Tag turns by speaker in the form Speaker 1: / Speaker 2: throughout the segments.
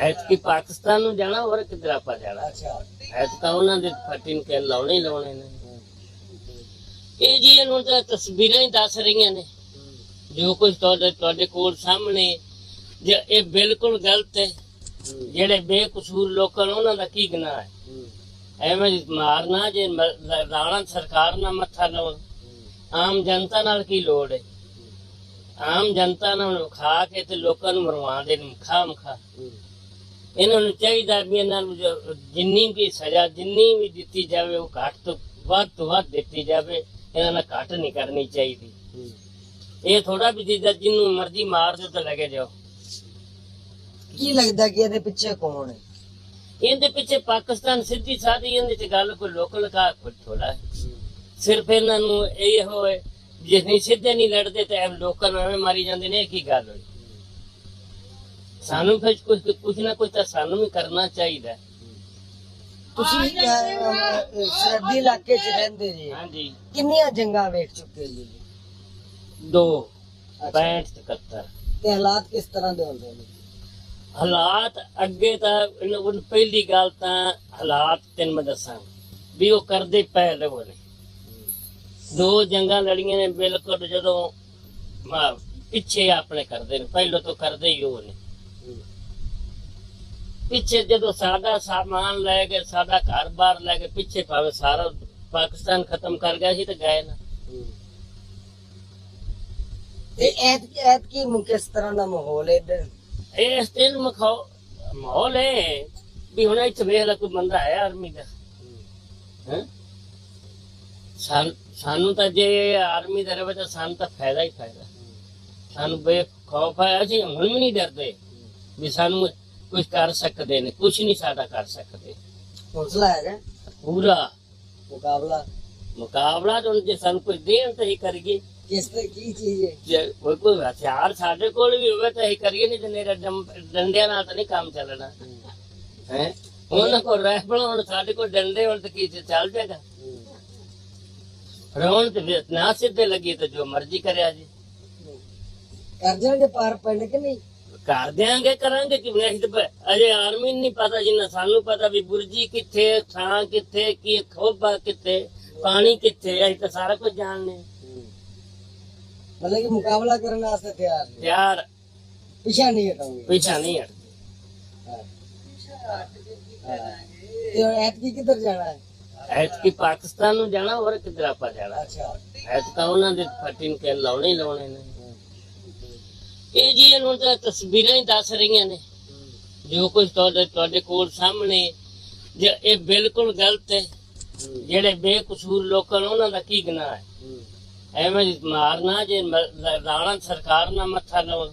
Speaker 1: ਐਤਕੀ ਪਾਕਿਸਤਾਨ ਨੂੰ ਜਾਣਾ ਹੋਰ ਕਿੱਧਰ ਆਪਾਂ ਜਾਣਾ? ਐਤਕਾਂ ਉਹਨਾਂ ਦੇ ਫਟਿੰਗ ਕੇ ਲਾਉਣੇ ਹੀ ਲਾਉਣੇ ਨੇ। ਇਹ ਜੀ ਇਹਨੂੰ ਤਾਂ ਤਸਵੀਰਾਂ ਹੀ ਦੱਸ ਰਹੀਆਂ ਨੇ। ਜੋ ਕੁਝ ਤੁਹਾਡੇ ਤੁਹਾਡੇ ਕੋਲ ਸਾਹਮਣੇ ਜੇ ਇਹ ਬਿਲਕੁਲ ਗਲਤ ਹੈ। ਜਿਹੜੇ ਬੇਕਸੂਰ ਲੋਕਾਂ ਨੂੰ ਉਹਨਾਂ ਦਾ ਕੀ ਗੁਨਾਹ ਹੈ? ਐਵੇਂ ਮਾਰਨਾ ਜੇ ਰਾਣਾ ਸਰਕਾਰ ਨਾਲ ਮੱਥਾ ਲਾਉਣ ਆਮ ਜਨਤਾ ਨਾਲ ਕੀ ਲੋੜ ਹੈ? ਆਮ ਜਨਤਾ ਨਾਲ ਖਾ ਕੇ ਤੇ ਲੋਕਾਂ ਨੂੰ ਮਰਵਾਉਂਦੇ ਨੇ ਖਾਮ ਖਾ ਇਹਨਾਂ ਨੂੰ ਚਾਹੀਦਾ ਵੀ ਇਹਨਾਂ ਨੂੰ ਜੋ- ਜਿੰਨੀ ਵੀ ਸਜ਼ਾ ਜਿੰਨੀ ਵੀ ਦਿੱਤੀ ਜਾਵੇ ਉਹ ਘੱਟ ਤੋਂ ਵੱਧ ਤੋਂ ਵੱਧ ਦਿੱਤੀ ਜਾਵੇ ਇਹਨਾਂ ਨਾਲ ਘੱਟ ਨਹੀਂ ਕਰਨੀ ਚਾਹੀਦੀ। ਇਹ ਥੋੜਾ ਵੀ ਜਿੱਦਾਂ ਜਿਹਨੂੰ ਮਰਜ਼ੀ ਮਾਰ ਦਿਓ ਤਾਂ ਲੱਗੇ ਜਾਓ।
Speaker 2: ਕੀ ਲੱਗਦਾ ਕਿ ਇਹਦੇ ਪਿੱਛੇ ਕੌਣ ਹੈ?
Speaker 1: ਇਹਦੇ ਪਿੱਛੇ ਪਾਕਿਸਤਾਨ ਸਿੱਧੀ ਸਾਦੀ ਇਹਦੇ ਚ ਗੱਲ ਕੋਈ ਲੋਕਲ ਕਾ ਕੋਈ ਥੋੜਾ ਸਿਰਫ ਇਹਨਾਂ ਨੂੰ ਇਹ ਹੋਏ ਜੇ ਨਹੀਂ ਸਿੱਧੇ ਨਹੀਂ ਲੜਦੇ ਤੇ ਐਵੇਂ ਲੋਕਾਂ ਨੂੰ ਐਵੇਂ ਮਾਰੀ ਜਾਂਦੇ ਨੇ ਇਹ ਕੀ ਗੱਲ ਹੋਈ? ਸਾਨੂੰ ਫਿਰ ਕੁਝ ਕੁਝ ਨਾ ਕੁਝ ਤਾਂ ਸਾਨੂੰ ਵੀ ਕਰਨਾ ਚਾਹੀਦਾ।
Speaker 2: ਤੁਸੀਂ ਅਹ, ਸਰਦੀ ਇਲਾਕੇ 'ਚ ਰਹਿੰਦੇ ਜੀ
Speaker 1: ਹਾਂਜੀ।
Speaker 2: ਕਿੰਨੀਆਂ ਜੰਗਾਂ ਵੇਖ ਚੁੱਕੇ ਜੀ
Speaker 1: ਦੋ 65 71
Speaker 2: ਤੇ ਹਾਲਾਤ ਕਿਸ ਤਰ੍ਹਾਂ ਦੇ ਹੁੰਦੇ ਨੇ?
Speaker 1: ਹਾਲਾਤ ਅੱਗੇ ਤਾਂ ਇਹਨੂੰ- ਉਹਨੂੰ ਪਹਿਲੀ ਗੱਲ ਤਾਂ ਹਾਲਾਤ ਤੈਨੂੰ ਮੈਂ ਦੱਸਾਂ ਵੀ ਉਹ ਕਰਦੇ ਪਏ ਲਵੋ ਨੇ। ਦੋ ਜੰਗਾਂ ਲੜੀਆਂ ਨੇ ਬਿਲਕੁਲ ਜਦੋਂ ਪਿੱਛੇ ਆਪਣੇ ਕਰਦੇ ਨੇ ਪਹਿਲਾਂ ਤੋਂ ਕਰਦੇ ਹੀ ਉਹ ਨੇ। ਪਿੱਛੇ ਜਦੋਂ ਸਾਡਾ ਸਾਮਾਨ ਲੈ ਕੇ ਸਾਡਾ ਘਰ-ਬਾਰ ਲੈ ਕੇ ਪਿੱਛੇ ਭਾਵੇਂ ਸਾਰਾ ਪਾਕਿਸਤਾਨ ਖਤਮ ਕਰ ਗਿਆ ਸੀ ਤੇ ਗਏ ਨਾ।
Speaker 2: ਤੇ ਐਤ ਐਤ ਕੀ ਕਿਸ ਤਰ੍ਹਾਂ ਦਾ ਮਾਹੌਲ ਹੈ ਇੱਧਰ?
Speaker 1: ਸਟੇਨ ਮਖਾਓ ਮਾਹੌਲ ਹੈ ਵੀ ਹੁਣ ਇੱਥੇ ਵੇਖ ਲੈ ਕੋਈ ਬੰਦਾ ਹੈ ਆਰਮੀ ਦਾ। ਹੈਂ? ਸਾਨ- ਤਾਂ ਜੇ ਆਰਮੀ ਦਾ ਰਵੇ ਤਾਂ ਸਾਨੂੰ ਤਾਂ ਫਾਇਦਾ ਹੀ ਫਾਇਦਾ। ਸਾਨੂੰ ਬੇ ਖੌਫ ਹੈ ਅਸੀਂ ਹੁਣ ਵੀ ਨਹੀਂ ਡਰਦੇ। ਵੀ ਸਾਨੂੰ ਕੁਝ ਕਰ ਸਕਦੇ ਨੇ ਕੁਝ ਨਹੀਂ ਸਾਡਾ ਕਰ ਸਕਦੇ।
Speaker 2: ਹੌਸਲਾ ਹੈਗਾ
Speaker 1: ਪੂਰਾ।
Speaker 2: ਮੁਕਾਬਲਾ।
Speaker 1: ਮੁਕਾਬਲਾ ਤਾਂ ਜੇ ਸਾਨੂੰ ਕੁਝ ਦੇਣ ਤਾਂ ਹੀ ਕਰੀਏ।
Speaker 2: ਕਿਸ ਤੇ ਕੀ ਚੀਜ਼ ਹੈ?
Speaker 1: ਜੇ ਕੋਈ ਕੋਈ ਹਥਿਆਰ ਸਾਡੇ ਕੋਲ ਵੀ ਹੋਵੇ ਤਾਂ ਹੀ ਕਰੀਏ ਨਹੀਂ ਤੇ ਮੇਰਾ ਡੰਡਿਆਂ ਨਾਲ ਤਾਂ ਨਹੀਂ ਕੰਮ ਚੱਲਣਾ। ਹੈ? ਉਹਨਾਂ ਕੋਲ ਰਾਈਫਲ ਹੁਣ ਸਾਡੇ ਕੋਲ ਡੰਡੇ ਹੁਣ ਤਾਂ ਕੀ ਚੱਲ ਜਾਏਗਾ। ਰੌਣ ਤੇ ਨਾ ਸਿੱਧੇ ਲੱਗੀ ਤਾਂ ਜੋ ਮਰਜ਼ੀ ਕਰਿਆ ਜੀ।
Speaker 2: ਕਰ ਜਾਣਗੇ ਪਾਰ ਪੈਣ ਕਿ ਨਹੀਂ?
Speaker 1: ਕਰ ਦਿਆਂਗੇ ਕਰਾਂਗੇ ਕਿ ਅਸੀਂ ਤਾਂ ਅਜੇ ਆਰਮੀ ਨਹੀਂ ਪਤਾ ਜਿੰਨਾ ਸਾਨੂੰ ਪਤਾ ਵੀ ਬੁਰਜੀ ਕਿੱਥੇ ਥਾਂ ਕਿੱਥੇ ਕੀ ਖੋਬਾ ਕਿੱਥੇ ਪਾਣੀ ਕਿੱਥੇ ਅਸੀਂ ਤਾਂ ਸਾਰਾ ਕੁਝ ਜਾਣਦੇ ਹਾਂ।
Speaker 2: ਮਤਲਬ ਕਿ ਮੁਕਾਬਲਾ ਕਰਨ ਵਾਸਤੇ ਤਿਆਰ ਨੇ?
Speaker 1: ਯਾਰ
Speaker 2: ਪਿਛਾ ਨਹੀਂ ਹਟਾਂਗੇ
Speaker 1: ਪਿੱਛਾ ਨਹੀਂ ਹਟਦੇ।
Speaker 2: ਤੇ ਐਤ ਕੀ ਕਿੱਧਰ ਜਾਣਾ ਹੈ?
Speaker 1: ਐਤਕੀ ਪਾਕਿਸਤਾਨ ਨੂੰ ਜਾਣਾ ਹੋਰ ਕਿੱਧਰ ਆਪਾਂ ਜਾਣਾ?
Speaker 2: ਅੱਛਾ।
Speaker 1: ਐਤਕਾਂ ਉਹਨਾਂ ਦੇ ਫਟਿੰਗ ਕੇ ਲਾਉਣੇ ਲਾਉਣੇ ਨੇ। ਇਹ ਜੀ ਇਹਨੂੰ ਤਾਂ ਤਸਵੀਰਾਂ ਹੀ ਦੱਸ ਰਹੀਆਂ ਨੇ, ਜੋ ਕੁਝ ਤੁਹਾਡੇ ਤੁਹਾਡੇ ਕੋਲ ਸਾਹਮਣੇ, ਜੇ ਇਹ ਬਿਲਕੁਲ ਗਲਤ ਹੈ। ਜਿਹੜੇ ਬੇਕਸੂਰ ਲੋਕਾਂ ਨੂੰ ਉਹਨਾਂ ਦਾ ਕੀ ਗੁਨਾਹ ਹੈ? ਐਵੇਂ ਮਾਰਨਾ, ਜੇ ਰਾਣਾ ਸਰਕਾਰ ਨਾਲ ਮੱਥਾ ਲਾਉਣ,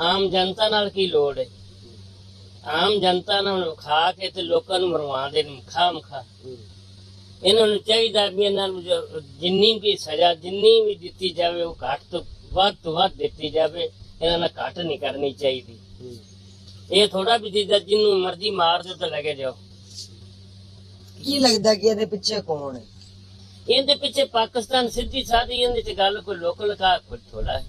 Speaker 1: ਆਮ ਜਨਤਾ ਨਾਲ ਕੀ ਲੋੜ ਹੈ? ਆਮ ਜਨਤਾ ਨਾਲ ਖਾ ਕੇ ਤੇ ਲੋਕਾਂ ਨੂੰ ਮਰਵਾਉਂਦੇ ਨੇ ਖਾਮ ਖਾ ਇਹਨਾਂ ਨੂੰ ਚਾਹੀਦਾ ਵੀ ਇਹਨਾਂ ਨੂੰ ਜਿੰਨੀ ਵੀ ਸਜ਼ਾ, ਜਿੰਨੀ ਵੀ ਦਿੱਤੀ ਜਾਵੇ, ਉਹ ਘੱਟ ਤੋਂ ਵੱਧ ਤੋਂ ਵੱਧ ਦਿੱਤੀ ਜਾਵੇ। ਇਹਨਾਂ ਨਾਲ ਘੱਟ ਨਹੀਂ ਕਰਨੀ ਚਾਹੀਦੀ। ਇਹ ਥੋੜਾ ਵੀ ਜਿੱਦਾਂ ਜਿਹਨੂੰ ਮਰਜ਼ੀ ਮਾਰ ਦਿਓ ਤਾਂ ਲੱਗੇ ਜਾਓ।
Speaker 2: ਕੀ ਲੱਗਦਾ ਕਿ ਇਹਦੇ ਪਿੱਛੇ ਕੌਣ ਹੈ?
Speaker 1: ਇਹਦੇ ਪਿੱਛੇ ਪਾਕਿਸਤਾਨ ਸਿੱਧੀ ਸਾਦੀ ਇਹਦੇ ਚ ਗੱਲ ਕੋਈ ਲੋਕਲ ਕਾ ਕੋਈ ਥੋੜਾ ਹੈ।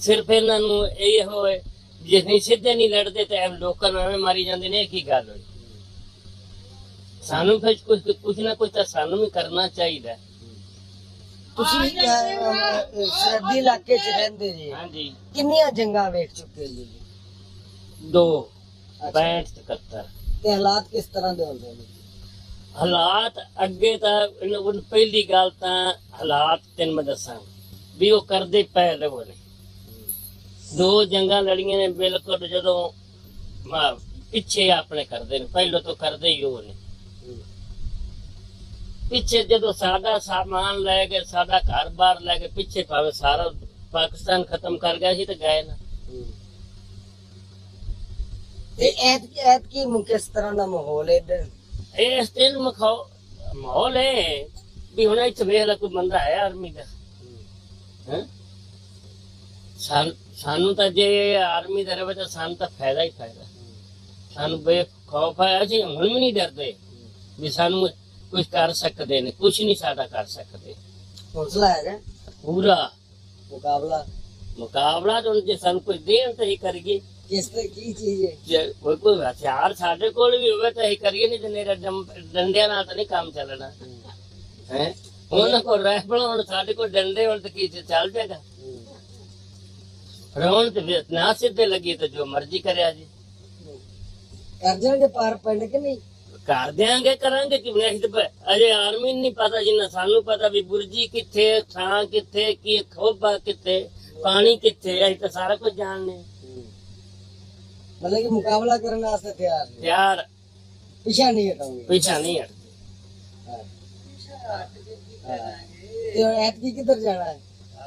Speaker 1: ਸਿਰਫ ਇਹਨਾਂ ਨੂੰ ਇਹ ਹੋਏ ਜੇ ਨਹੀਂ ਸਿੱਧੇ ਨਹੀਂ ਲੜਦੇ ਤੇ ਐਵੇਂ ਲੋਕਾਂ ਨੂੰ ਐਵੇਂ ਮਾਰੀ ਜਾਂਦੇ ਨੇ ਇਹ ਕੀ ਗੱਲ ਹੋਈ? ਸਾਨੂੰ ਫਿਰ ਕੁਝ ਕੁਝ ਨਾ ਕੁਝ ਤਾਂ ਸਾਨੂੰ ਵੀ ਕਰਨਾ ਚਾਹੀਦਾ।
Speaker 2: ਤੁਸੀਂ ਸਰਦੀ ਇਲਾਕੇ 'ਚ ਰਹਿੰਦੇ ਜੀ।
Speaker 1: ਹਾਂਜੀ।
Speaker 2: ਕਿੰਨੀਆਂ ਜੰਗਾਂ ਵੇਖ ਚੁੱਕੇ ਜੀ
Speaker 1: ਦੋ। 65 71
Speaker 2: ਤੇ ਹਾਲਾਤ ਕਿਸ ਤਰ੍ਹਾਂ ਦੇ ਹੁੰਦੇ ਨੇ?
Speaker 1: ਹਾਲਾਤ ਅੱਗੇ ਤਾਂ ਉਹਨੂੰ ਪਹਿਲੀ ਗੱਲ ਤਾਂ ਹਾਲਾਤ ਤੈਨੂੰ ਮੈਂ ਦੱਸਾਂ ਵੀ ਉਹ ਕਰਦੇ ਪਏ ਲਵੋ ਨੇ ਦੋ ਜੰਗਾਂ ਲੜੀਆਂ ਨੇ ਬਿਲਕੁਲ ਜਦੋਂ ਪਿੱਛੇ ਆਪਣੇ ਕਰਦੇ ਨੇ ਪਹਿਲਾਂ ਤੋਂ ਕਰਦੇ ਹੀ ਉਹ ਨੇ। ਪਿੱਛੇ ਜਦੋਂ ਸਾਡਾ ਸਾਮਾਨ ਲੈ ਕੇ ਸਾਡਾ ਘਰ-ਬਾਰ ਲੈ ਕੇ ਪਿੱਛੇ ਭਾਵੇਂ ਸਾਰਾ ਪਾਕਿਸਤਾਨ ਖਤਮ ਕਰ ਗਿਆ ਸੀ ਤੇ ਗਏ ਨਾ।
Speaker 2: ਤੇ ਐਤ ਐਤ ਕੀ ਕਿਸ ਤਰ੍ਹਾਂ ਦਾ ਮਾਹੌਲ ਹੈ ਇੱਧਰ?
Speaker 1: ਸਟੇਨ ਮਖਾਓ ਮਾਹੌਲ ਹੈ ਵੀ ਹੁਣ ਇੱਥੇ ਵੇਖ ਲੈ ਕੋਈ ਬੰਦਾ ਹੈ ਆਰਮੀ ਦਾ। ਹੈਂ? ਸਾਨ- ਤਾਂ ਜੇ ਆਰਮੀ ਦਾ ਰਵੇ ਤਾਂ ਸਾਨੂੰ ਤਾਂ ਫਾਇਦਾ ਹੀ ਫਾਇਦਾ। ਸਾਨੂੰ ਬੇ ਖੌਫ ਹੈ ਅਸੀਂ ਹੁਣ ਵੀ ਨਹੀਂ ਡਰਦੇ। ਵੀ ਸਾਨੂੰ ਕੁਝ ਕਰ ਸਕਦੇ ਨੇ ਕੁਝ ਨਹੀਂ ਸਾਡਾ ਕਰ ਸਕਦੇ।
Speaker 2: ਹੌਸਲਾ ਹੈਗਾ
Speaker 1: ਪੂਰਾ
Speaker 2: ਮੁਕਾਬਲਾ।
Speaker 1: ਮੁਕਾਬਲਾ ਤਾਂ ਜੇ ਸਾਨੂੰ ਕੁਝ ਦੇਣ ਤਾਂ ਹੀ ਕਰੀਏ।
Speaker 2: ਕਿਸ ਤੇ ਕੀ ਚੀਜ਼ ਹੈ?
Speaker 1: ਜੇ ਕੋਈ ਕੋਈ ਹਥਿਆਰ ਸਾਡੇ ਕੋਲ ਵੀ ਹੋਵੇ ਤਾਂ ਇਹ ਕਰੀਏ ਨਹੀਂ ਜਨੇਰਾ ਡੰਡਿਆਂ ਨਾਲ ਤਾਂ ਨਹੀਂ ਕੰਮ ਚੱਲਣਾ। ਹੈ? ਉਹਨਾਂ ਕੋਲ ਰਾਈਫਲ ਹੁਣ ਸਾਡੇ ਕੋਲ ਡੰਡੇ ਹੁਣ ਤਾਂ ਕੀ ਚੱਲ ਜਾਏਗਾ। ਰੌਣ ਤੇ ਨਾ ਸਿੱਧੇ ਲੱਗੀ ਤਾਂ ਜੋ ਮਰਜ਼ੀ ਕਰਿਆ ਜੀ।
Speaker 2: ਕਰ ਜਾਣਗੇ ਪਾਰ ਪਿੰਡ ਕਿ ਨਹੀਂ?
Speaker 1: ਕਰ ਦਿਆਂਗੇ ਕਰਾਂਗੇ ਕਿ ਪ- ਅਜੇ ਆਰਮੀ ਨਹੀਂ ਪਤਾ ਜਿੰਨਾ ਸਾਨੂੰ ਪਤਾ ਵੀ ਬੁਰਜੀ ਕਿੱਥੇ ਥਾਂ ਕਿੱਥੇ ਕੀ ਖੋਬਾ ਕਿੱਥੇ ਪਾਣੀ ਕਿੱਥੇ ਅਸੀਂ ਤਾਂ ਸਾਰਾ ਕੁਝ ਜਾਣਦੇ ਹਾਂ।
Speaker 2: ਮਤਲਬ ਕਿ ਮੁਕਾਬਲਾ ਕਰਨ ਵਾਸਤੇ ਤਿਆਰ ਨੇ
Speaker 1: ਯਾਰ
Speaker 2: ਪਿਛਾ ਨਹੀਂ ਹਟਾਉਂਗੇ
Speaker 1: ਪਿੱਛਾ ਨਹੀਂ ਹਟ
Speaker 2: ਹਾਂ। ਹਾਂ। ਤੇ ਐਤਕੀ ਕਿੱਧਰ ਜਾਣਾ ਹੈ